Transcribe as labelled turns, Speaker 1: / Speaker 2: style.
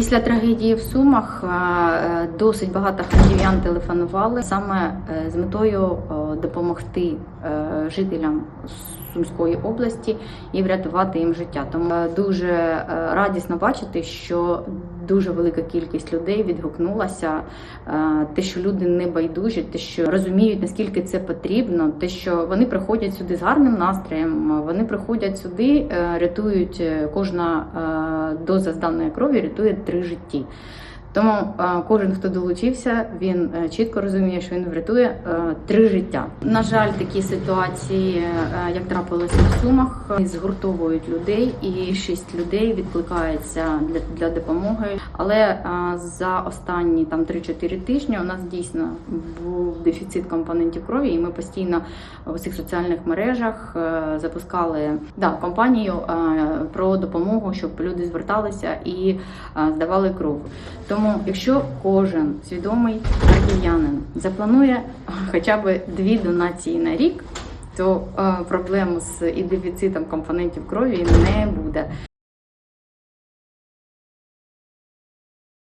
Speaker 1: Після трагедії в Сумах е, досить багато харків'ян телефонували саме е, з метою е, допомогти жителям Сумської області і врятувати їм життя. Тому дуже радісно бачити, що дуже велика кількість людей відгукнулася. Те, що люди не байдужі, те, що розуміють наскільки це потрібно, те, що вони приходять сюди з гарним настроєм, вони приходять сюди, рятують кожна доза зданої крові, рятує три житті. Тому е, кожен, хто долучився, він е, чітко розуміє, що він врятує е, три життя. На жаль, такі ситуації, як трапилося в Сумах, згуртовують людей, і шість людей відкликається для, для допомоги. Але за останні там 3-4 тижні у нас дійсно був дефіцит компонентів крові, і ми постійно в усіх соціальних мережах запускали да, кампанію е, про допомогу, щоб люди зверталися і здавали кров. Тому, якщо кожен свідомий харків'янин запланує хоча б дві донації на рік, то е, проблем з і дефіцитом компонентів крові не буде.